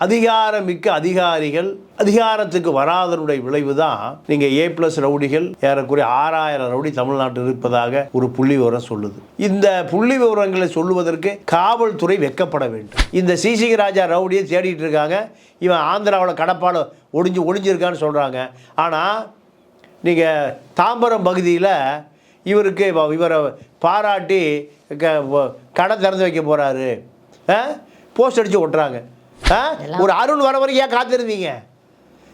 அதிகாரமிக்க அதிகாரிகள் அதிகாரத்துக்கு வராதனுடைய விளைவு தான் நீங்கள் ஏ ப்ளஸ் ரவுடிகள் ஏறக்குறைய ஆறாயிரம் ரவுடி தமிழ்நாட்டில் இருப்பதாக ஒரு புள்ளி விவரம் சொல்லுது. இந்த புள்ளி விவரங்களை சொல்லுவதற்கு காவல்துறை வெக்கப்பட வேண்டும். இந்த சிசிக ராஜா ரவுடியை தேடிட்டு இருக்காங்க. இவன் ஆந்திராவில் கடப்பாடு ஒடிஞ்சு ஒளிஞ்சிருக்கான்னு சொல்கிறாங்க ஆனால் நீங்கள் தாம்பரம் பகுதியில் இவருக்கு இவரை பாராட்டி க வ- கடை திறந்து வைக்க போகிறாரு போஸ்ட் அடித்து ஒட்டுறாங்க. ஒரு அருண் வர வரைக்கும் ஏன் காத்திருந்தீங்க?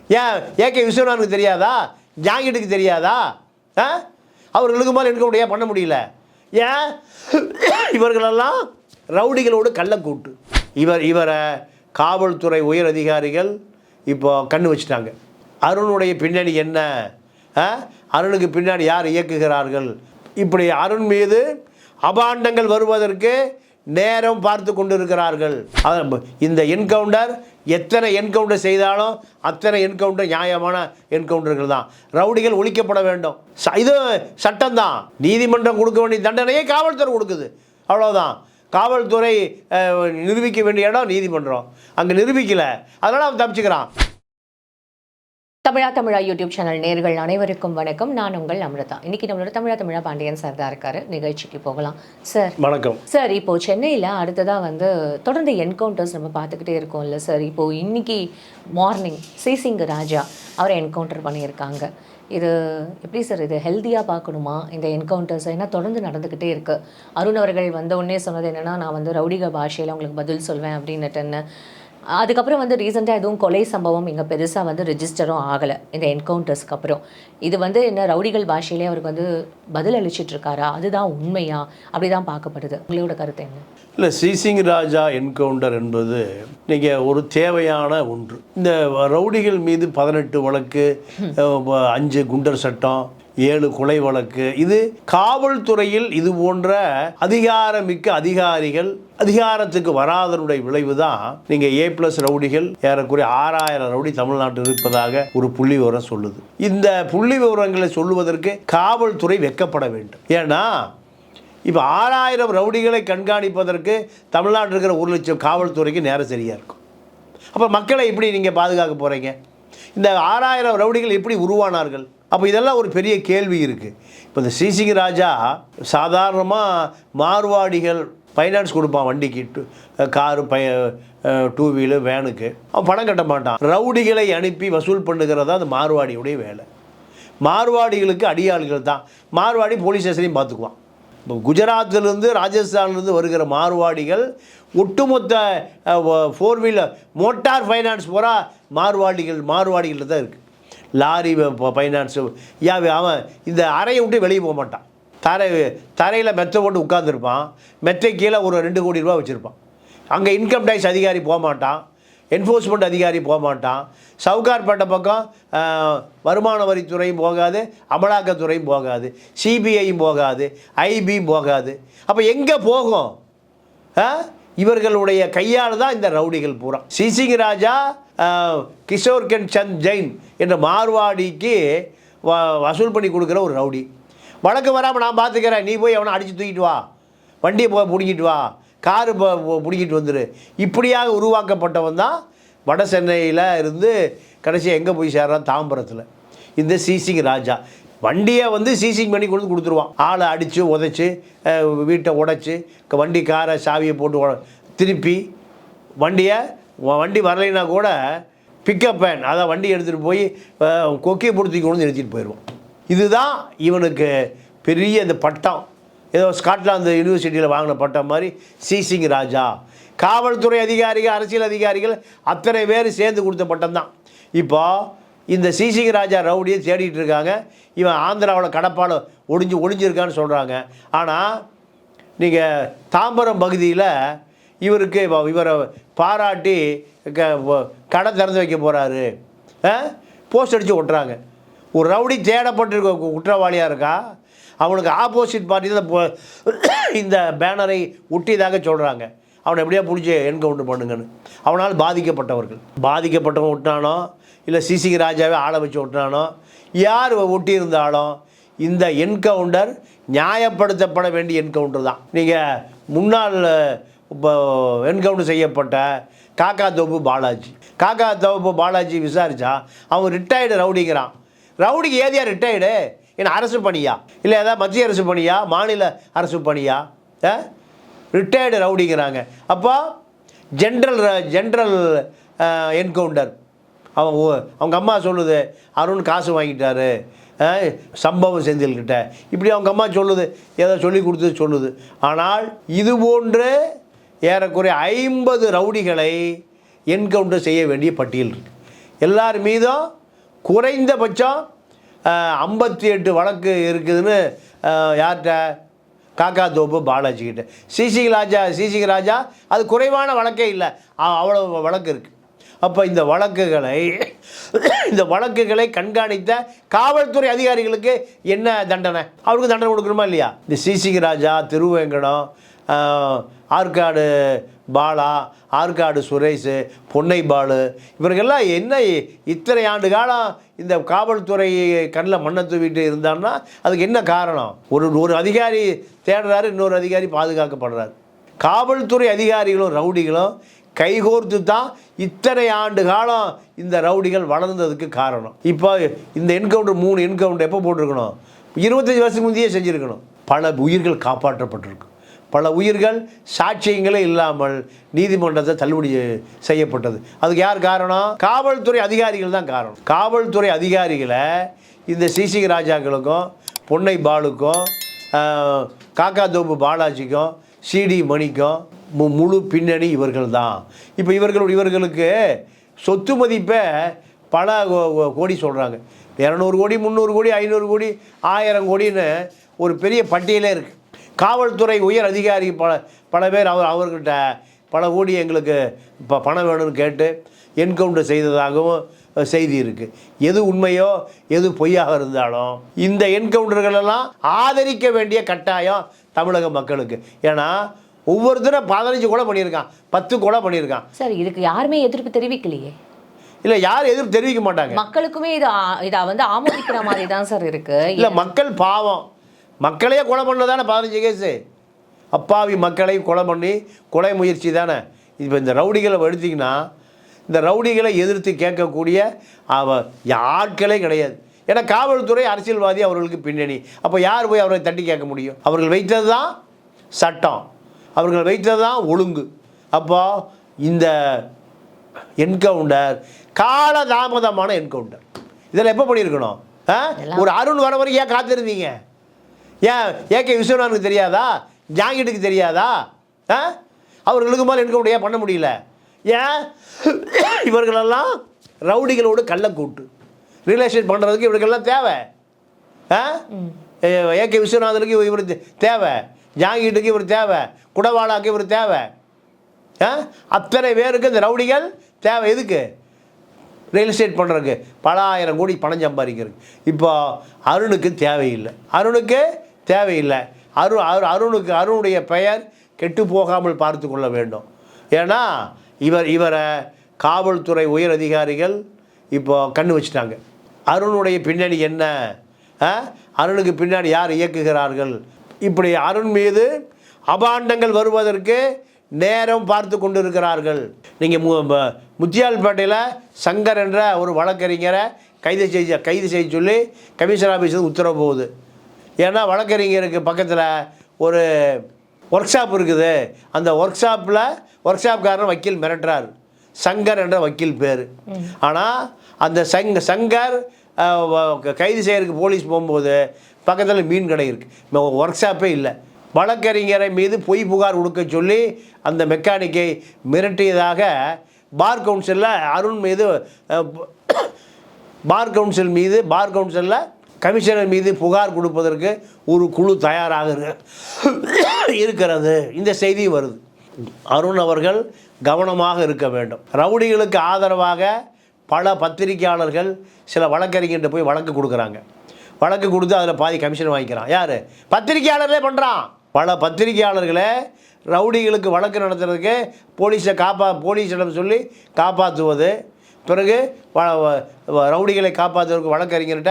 ஏன் ஏகே விஸ்வநாதனுக்கு தெரியாதா? ஜாங்கிட்டுக்கு தெரியாதா? ஆ? அவர்களுக்கு மேலே எடுக்க முடியாது பண்ண முடியல. ஏன்? இவர்களெல்லாம் ரவுடிகளோடு கள்ளக்கூட்டு இவர் இவரை காவல்துறை உயர் அதிகாரிகள் இப்போ கண்ணு வச்சுட்டாங்க. அருணுடைய பின்னணி என்ன? ஆ? அருணுக்கு பின்னாடி யார் இயக்குகிறார்கள்? இப்படி அருண் மீது அபாண்டங்கள் வருவதற்கு நேரம் பார்த்து கொண்டிருக்கிறார்கள். இந்த என்கவுண்டர் எத்தனை என்கவுண்டர் செய்தாலும் அத்தனை என்கவுண்டர் நியாயமான என்கவுண்டர்கள் தான். ரவுடிகள் ஒழிக்கப்பட வேண்டும். இது சட்டம்தான். நீதிமன்றம் கொடுக்க வேண்டிய தண்டனையே காவல்துறை கொடுக்குது. அவ்வளோதான் காவல்துறை நிரூபிக்க வேண்டிய இடம் நீதிமன்றம். அங்கே நிரூபிக்கலை. அதனால் அவன் தப்பிச்சுக்கிறான். தமிழா தமிழா யூடியூப் சேனல் நேர்கள் அனைவருக்கும் வணக்கம். நான் உங்கள் அமிர்தா. இன்னைக்கு நம்மளோட தமிழா தமிழா பாண்டியன் சார் தான் இருக்காரு. நிகழ்ச்சிக்கு போகலாம். சார் வணக்கம். சார் இப்போ சென்னையில் அடுத்ததாக வந்து தொடர்ந்து என்கவுண்டர்ஸ் நம்ம பார்த்துக்கிட்டே இருக்கோம்ல சார் இப்போ இன்னைக்கு மார்னிங் சிசிங்க ராஜா அவரை என்கவுண்டர் பண்ணியிருக்காங்க. இது எப்படி சார் இது ஹெல்த்தியாக பார்க்கணுமா? இந்த என்கவுண்டர்ஸ் ஏன்னா தொடர்ந்து நடந்துக்கிட்டே இருக்கு? அருண் அவர்கள் வந்த உடனே சொன்னது என்னன்னா நான் வந்து ரவுடிக பாஷையில் உங்களுக்கு பதில் சொல்வேன் அப்படின்னுட்டுன்னு அதுக்கப்புறம் வந்து ரீசெண்டாக எதுவும் கொலை சம்பவம் இங்கே பெருசாக வந்து ரெஜிஸ்டரும் ஆகலை. இந்த என்கவுண்டர்ஸ்க்கு அப்புறம். இது வந்து என்ன ரவுடிகள் பாஷையிலே அவருக்கு வந்து பதில் அளிச்சிட்டு இருக்காரா? அதுதான் உண்மையா? அப்படிதான் பார்க்கப்படுது. உங்களோட கருத்து என்ன? இல்லை சிசிங் ராஜா என்கவுண்டர் என்பது நீங்கள் ஒரு தேவையான ஒன்று. இந்த ரவுடிகள் மீது பதினெட்டு வழக்கு அஞ்சு குண்டர் சட்டம் ஏழு கொலை வழக்கு. இது காவல்துறையில் இது போன்ற அதிகாரமிக்க அதிகாரிகள் அதிகாரத்துக்கு வராதனுடைய விளைவு தான். நீங்கள் ஏ ப்ளஸ் ரவுடிகள் ஏறக்குறைய ஆறாயிரம் ரவுடி தமிழ்நாட்டில் இருப்பதாக ஒரு புள்ளி விவரம் சொல்லுது. இந்த புள்ளி விவரங்களை சொல்லுவதற்கு காவல்துறை வெக்கப்பட வேண்டும். ஏன்னா இப்போ ஆறாயிரம் ரவுடிகளை கண்காணிப்பதற்கு தமிழ்நாட்டில் இருக்கிற ஒரு லட்சம் காவல்துறைக்கு நேரம் சரியாக இருக்கும். அப்போ மக்களை எப்படி நீங்கள் பாதுகாக்க போகிறீங்க இந்த ஆறாயிரம் ரவுடிகள் எப்படி உருவானார்கள்? அப்போ இதெல்லாம் ஒரு பெரிய கேள்வி இருக்குது இப்போ இந்த சிசிங் ராஜா சாதாரணமாக மார்வாடிகள் ஃபைனான்ஸ் கொடுப்பான் வண்டிக்கு டு- காரு பய டூ வீலு வேனுக்கு அவன் பணம் கட்ட மாட்டான். ரவுடிகளை அனுப்பி வசூல் பண்ணுகிறதா அந்த மார்வாடியுடைய வேலை. மார்வாடிகளுக்கு அடியாள்கள் தான். மார்வாடி போலீஸ் ஸ்டேஷனையும் பார்த்துக்குவான். இப்போ குஜராத்திலிருந்து ராஜஸ்தான்லேருந்து வருகிற மார்வாடிகள் ஒட்டுமொத்த ஃபோர் வீலர் மோட்டார் ஃபைனான்ஸ் பூரா மார்வாடிகள் மார்வாடிகளில் தான் இருக்குது லாரி ஃபைனான்ஸு யா அவன் இந்த அறையை விட்டு வெளியே போக மாட்டான். தரை தரையில் மெத்தை போட்டு உட்காந்துருப்பான் மெத்தை கீழே ஒரு ரெண்டு கோடி ரூபா வச்சுருப்பான். அங்கே இன்கம் டேக்ஸ் அதிகாரி போக மாட்டான். என்ஃபோர்ஸ்மெண்ட் அதிகாரி போக மாட்டான். சவுகார்பேட்டை பக்கம் வருமான வரித்துறையும் போகாது அமலாக்கத்துறையும் போகாது சிபிஐயும் போகாது ஐபியும் போகாது. அப்போ எங்கே போகும்? இவர்களுடைய கையால் தான் இந்த ரவுடிகள் பூரா சிசிங் ராஜா கிஷோர்கன் சந்த் ஜெயின் என்ற மார்வாடிக்கு வ- வசூல் பண்ணி கொடுக்குற ஒரு ரவுடி. வழக்கு வராமல் நான் பார்த்துக்கிறேன் நீ போய் அவனை அடித்து தூக்கிட்டு வா. வண்டியை போய் பிடிக்கிட்டு வா. காரு பிடிக்கிட்டு வந்துடு இப்படியாக உருவாக்கப்பட்டவன் தான் வட சென்னையில் இருந்து கடைசியாக எங்கே போய் சேர்றான்? தாம்பரத்தில். இந்த சீசிங் ராஜா. வண்டியை வந்து சீசிங் பண்ணி கொண்டு வந்து கொடுத்துருவான். ஆளை அடித்து உதைச்சி வீட்டை உடைச்சி வண்டி காரை சாவியை போட்டு உட- திருப்பி வண்டியை வண்டி வரலைன்னா கூட பிக்கப் வேன் அதான் வண்டி எடுத்துகிட்டு போய் கொக்கியை பொறுத்தி கொண்டு வந்து நிறுத்திட்டு போயிடுவோம் இதுதான் இவனுக்கு பெரிய இந்த பட்டம். ஏதோ ஸ்காட்லாந்து யூனிவர்சிட்டியில் வாங்கின பட்டம் மாதிரி சிசிங் ராஜா. காவல்துறை அதிகாரிகள் அரசியல் அதிகாரிகள் அத்தனை பேர் சேர்ந்து கொடுத்த பட்டம் தான். இப்போ இந்த சிசிங் ராஜா ரவுடியை தேடிட்டு இருக்காங்க. இவன் ஆந்திராவில் கடப்பாடு ஒடிஞ்சு ஒடிஞ்சிருக்கான்னு சொல்கிறாங்க ஆனால் நீங்கள் தாம்பரம் பகுதியில் இவருக்கு இவரை பாராட்டி க கடை திறந்து வைக்க போகிறாரு போஸ்ட் அடித்து ஒட்டுறாங்க ஒரு ரவுடி தேடப்பட்டிருக்க கு- குற்றவாளியாக இருக்கா? அவனுக்கு ஆப்போசிட் பார்ட்டி தான் இந்த பேனரை ஒட்டியதாக சொல்கிறாங்க அவனை எப்படியா பிடிச்சி என்கவுண்டர் பண்ணுங்கன்னு. அவனால் பாதிக்கப்பட்டவர்கள். பாதிக்கப்பட்டவன் ஒட்டினானோ இல்லை சிசிக்கு ராஜாவே ஆளை வச்சு ஒட்டினானோ யார் ஒட்டியிருந்தாலும் இந்த என்கவுண்டர் நியாயப்படுத்தப்பட வேண்டிய என்கவுண்டர் தான். நீங்கள் முன்னாள் இப்போ என்கவுண்டர் செய்யப்பட்ட காக்கா தோப்பு பாலாஜி. காக்கா தோப்பு பாலாஜி விசாரித்தா அவன் ரிட்டையர்டு ரவுடிங்கிறான். ரவுடிக்கு ஏதியா ரிட்டையர்டு என்ன அரசு பணியா? இல்லை ஏதாவது மத்திய அரசு பணியா? மாநில அரசு பணியா? ரிட்டையர்டு ரவுடிங்கிறாங்க. அப்போ ஜென்ரல் ஜென்ரல் என்கவுண்டர் அவன் அவங்க அம்மா சொல்லுது அருண் காசு வாங்கிட்டாரு. சம்பவம் செந்தில்கிட்ட. இப்படி அவங்க அம்மா சொல்லுது ஏதோ சொல்லி கொடுத்து சொல்லுது. ஆனால் இது போன்று ஏறக்குறைய ஐம்பது ரவுடிகளை என்கவுண்டர் செய்ய வேண்டிய பட்டியல் இருக்குது எல்லார் மீதும் குறைந்தபட்சம் ஐம்பத்தி எட்டு வழக்கு இருக்குதுன்னு யார்கிட்ட? காக்கா தோப்பு பாலாஜிக்கிட்ட சிசி ராஜா சிசி ராஜா அது குறைவான வழக்கே இல்லை. அவ்வளோ வழக்கு இருக்குது அப்போ இந்த வழக்குகளை இந்த வழக்குகளை கண்காணித்த காவல்துறை அதிகாரிகளுக்கு என்ன தண்டனை? அவருக்கு தண்டனை கொடுக்கணுமா இல்லையா? இந்த சிசி ராஜா திருவேங்கடம் ஆற்காடு பாலா ஆற்காடு சுரேஷ் பொன்னை பாலு. இவர்களெல்லாம் என்ன இத்தனை ஆண்டு காலம் இந்த காவல்துறை கண்ணில் மண்ணை தூவிட்டு இருந்தான்னா அதுக்கு என்ன காரணம்? ஒரு ஒரு அதிகாரி தேடுறாரு இன்னொரு அதிகாரி பாதுகாக்கப்படுறாரு. காவல்துறை அதிகாரிகளும் ரவுடிகளும் கைகோர்த்து தான் இத்தனை ஆண்டு காலம் இந்த ரவுடிகள் வளர்ந்ததுக்கு காரணம். இப்போ இந்த என்கவுண்டர் மூணு என்கவுண்டர் எப்போ போட்டிருக்கணும்? இருபத்தஞ்சி வருஷத்துக்கு முந்தையே செஞ்சுருக்கணும். பல உயிர்கள் காப்பாற்றப்பட்டிருக்கு. பல உயிர்கள் சாட்சியங்களே இல்லாமல் நீதிமன்றத்தை தள்ளுபடி செய்யப்பட்டது. அதுக்கு யார் காரணம்? காவல்துறை அதிகாரிகள் தான் காரணம். காவல்துறை அதிகாரிகளை இந்த சிசி ராஜாக்களுக்கும் பொன்னை பாலுக்கும் ஆஹ், காக்கா தோப்பு பாலாஜிக்கும் சிடி மணிக்கும் மு- முழு பின்னணி இவர்கள் தான். இப்போ இவர்கள் இவர்களுக்கு சொத்து மதிப்பை பல கோ- கோடி சொல்கிறாங்க இரநூறு கோடி முந்நூறு கோடி ஐநூறு கோடி ஆயிரம் கோடின்னு ஒரு பெரிய பட்டியலே இருக்குது காவல்துறை உயர் அதிகாரி பல பல பேர் அவர் அவர்கிட்ட பல கோடி எங்களுக்கு இப்போ பணம் வேணும்னு கேட்டு என்கவுண்டர் செய்ததாகவும் செய்தி இருக்குது எது உண்மையோ எது பொய்யாக இருந்தாலும் இந்த என்கவுண்டர்களெல்லாம் ஆதரிக்க வேண்டிய கட்டாயம் தமிழக மக்களுக்கு. ஏன்னா ஒவ்வொருத்தரும் பதினஞ்சு கொலை பண்ணியிருக்கான் பத்து கொலை பண்ணியிருக்கான். சார் இதுக்கு யாருமே எதிர்ப்பு தெரிவிக்கலையே. இல்லை யார் எதிர்ப்பு தெரிவிக்க மாட்டாங்க. மக்களுக்குமே இது இதை வந்து ஆமோதிக்கிற மாதிரி தான் சார் இருக்கு. இல்லை மக்கள் பாவம். மக்களையே கொலை பண்ணதானே பதினஞ்சு கேஸு அப்பாவி மக்களை கொலை பண்ணி கொலை முயற்சி தானே. இப்போ இந்த ரவுடிகளை எடுத்திங்கன்னா இந்த ரவுடிகளை எதிர்த்து கேட்கக்கூடிய அவ ஆட்களே கிடையாது. ஏன்னா காவல்துறை அரசியல்வாதி அவர்களுக்கு பின்னணி. அப்போ யார் போய் அவரை தட்டி கேட்க முடியும்? அவர்கள் வைத்தது தான் சட்டம். அவர்கள் வைத்தது தான் ஒழுங்கு. அப்போ இந்த என்கவுண்டர் காலதாமதமான என்கவுண்டர். இதில் எப்போ பண்ணியிருக்கணும்? ஒரு அருண் வர வரைக்கும் ஏன் காத்திருந்தீங்க? ஏன்? ஏகே விஸ்வநாதனுக்கு தெரியாதா? ஜாங்கிட்டுக்கு தெரியாதா? ஆ? அவர்களுக்கு மேலே என்கவுண்டர் ஏன் பண்ண முடியல. ஏன்? இவர்களெல்லாம் ரவுடிகளோடு கள்ளக்கூட்டு ரிலேஷன் பண்ணுறதுக்கு இவர்களுக்கெல்லாம் தேவை. ஆ? ஏகே விஸ்வநாதனுக்கு இவர் தேவை. ஜாங்கிட்டுக்கு இவர் தேவை. குடவாளாக்கு இவர் தேவை. ஆ? அத்தனை பேருக்கு இந்த ரவுடிகள் தேவை எதுக்கு? ரியல் எஸ்டேட் பண்ணுறதுக்கு பல ஆயிரம் கோடி பணம் சம்பாதிக்கிறதுக்கு. இப்போ அருணுக்கு தேவையில்லை. அருணுக்கு தேவையில்லை. அரு அரு அருணுக்கு அருணுடைய பெயர் கெட்டு போகாமல் பார்த்து கொள்ள வேண்டும். ஏன்னா இவர் இவரை காவல்துறை உயர் அதிகாரிகள் இப்போ கண்ணு வச்சுட்டாங்க. அருணுடைய பின்னணி என்ன? அருணுக்கு பின்னாடி யார் இயக்குகிறார்கள்? இப்படி அருண் மீது அபாண்டங்கள் வருவதற்கு நேரம் பார்த்து கொண்டிருக்கிறார்கள். நீங்கள் மு முத்தியால்பேட்டையில் சங்கர் என்ற ஒரு வழக்கறிஞரை கைது செய்ய கைது செய்ய சொல்லி கமிஷனர் ஆஃபீஸில் உத்தரவு போகுது. ஏன்னா வழக்கறிஞருக்கு பக்கத்தில் ஒரு ஒர்க் ஷாப் இருக்குது. அந்த ஒர்க் ஷாப்பில் ஒர்க் ஷாப்காரன் வக்கீல் மிரட்டுறார். சங்கர் என்ற வக்கீல் பேர். ஆனால் அந்த சங் சங்கர் கைது செய்கிறதுக்கு போலீஸ் போகும்போது பக்கத்தில் மீன் கடை இருக்குது ஒர்க் ஷாப்பே இல்லை. வழக்கறிஞரை மீது பொய் புகார் கொடுக்க சொல்லி அந்த மெக்கானிக்கை மிரட்டியதாக பார் கவுன்சிலில் அருண் மீது பார் கவுன்சில் மீது பார் கவுன்சிலில் கமிஷனர் மீது புகார் கொடுப்பதற்கு ஒரு குழு தயாராக இருக்கிறது. இந்த செய்தி வருது. அருண் அவர்கள் கவனமாக இருக்க வேண்டும். ரவுடிகளுக்கு ஆதரவாக பல பத்திரிகையாளர்கள் சில வழக்கறிஞர்கிட்ட போய் வழக்கு கொடுக்குறாங்க. வழக்கு கொடுத்து அதில் பாதி கமிஷன் வாங்கிக்கிறான். யார்? பத்திரிகையாளர்களே பண்ணுறான் பல பத்திரிகையாளர்களை ரவுடிகளுக்கு வழக்கு நடத்துறதுக்கு போலீஸை காப்பா போலீஸிடம் சொல்லி காப்பாற்றுவது பிறகு வ- வ- ரவுடிகளை காப்பாற்றுவதற்கு வழக்கறிஞர்கிட்ட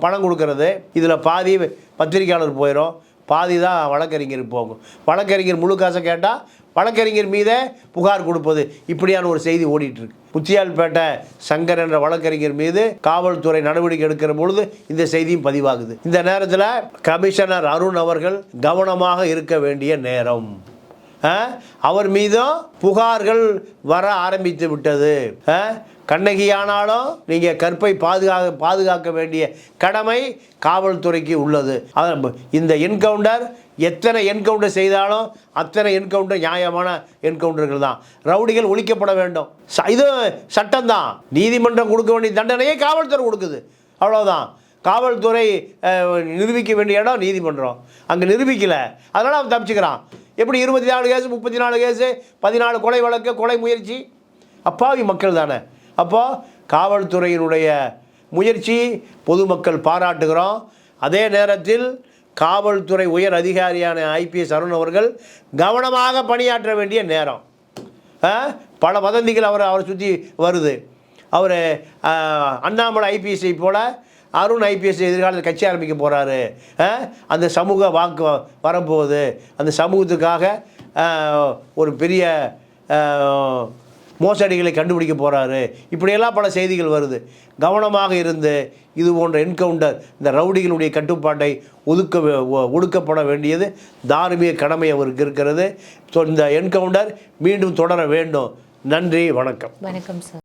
பணம் கொடுக்கறது. இதில் பாதி பத்திரிக்கையாளர் போயிடும் பாதி தான் வழக்கறிஞருக்கு போகும். வழக்கறிஞர் முழு காசை கேட்டால் வழக்கறிஞர் மீதே புகார் கொடுப்பது. இப்படியான ஒரு செய்தி ஓடிட்டுருக்கு. முத்தியால்பேட்டை சங்கர் என்ற வழக்கறிஞர் மீது காவல்துறை நடவடிக்கை எடுக்கிற பொழுது இந்த செய்தியும் பதிவாகுது. இந்த நேரத்தில் கமிஷனர் அருண் அவர்கள் கவனமாக இருக்க வேண்டிய நேரம். ஆ? அவர் மீதும் புகார்கள் வர ஆரம்பித்து விட்டது. ஆ? கண்ணகியானாலும் நீங்கள் கற்பை பாதுகாக்க பாதுகாக்க வேண்டிய கடமை காவல்துறைக்கு உள்ளது. அதான் இந்த என்கவுண்டர் எத்தனை என்கவுண்டர் செய்தாலும் அத்தனை என்கவுண்டர் நியாயமான என்கவுண்டர்கள் தான். ரவுடிகள் ஒழிக்கப்பட வேண்டும். இது சட்டம்தான். நீதிமன்றம் கொடுக்க வேண்டிய தண்டனையே காவல்துறை கொடுக்குது. அவ்வளோதான் காவல்துறை நிரூபிக்க வேண்டிய இடம் நீதிமன்றம். அங்கே நிரூபிக்கலை. அதனால் அவன் தப்பிச்சுக்கிறான். எப்படி இருபத்தி நாலு கேஸு முப்பத்தி நாலு கேஸு பதினாலு கொலை வழக்கு கொலை முயற்சி? அப்பாவி மக்கள் தானே. அப்போ காவல்துறையினுடைய முயற்சி பொதுமக்கள் பாராட்டுகிறோம். அதே நேரத்தில் காவல்துறை உயர் அதிகாரியான ஐபிஎஸ் அருண் அவர்கள் கவனமாக பணியாற்ற வேண்டிய நேரம். பல வதந்திகள் அவர் அவரை சுற்றி வருது. அவர் அண்ணாமலை ஐபிஎஸ்ஐ போல் அருண் ஐபிஎஸ் எதிர்காலத்தில் கட்சி ஆரம்பிக்க போகிறாரு அந்த சமூக வாக்கு வ- வரப்போகுது. அந்த சமூகத்துக்காக ஒரு பெரிய மோசடிகளை கண்டுபிடிக்க போகிறாரு இப்படியெல்லாம் பல செய்திகள் வருது. கவனமாக இருந்து இது போன்ற என்கவுண்டர் இந்த ரவுடிகளுடைய கட்டுப்பாட்டை ஒதுக்க வே- ஒ- ஒடுக்கப்பட வேண்டியது தார்மீக கடமை அவருக்கு இருக்கிறது. ஸோ இந்த என்கவுண்டர் மீண்டும் தொடர வேண்டும். நன்றி வணக்கம். வணக்கம் சார்.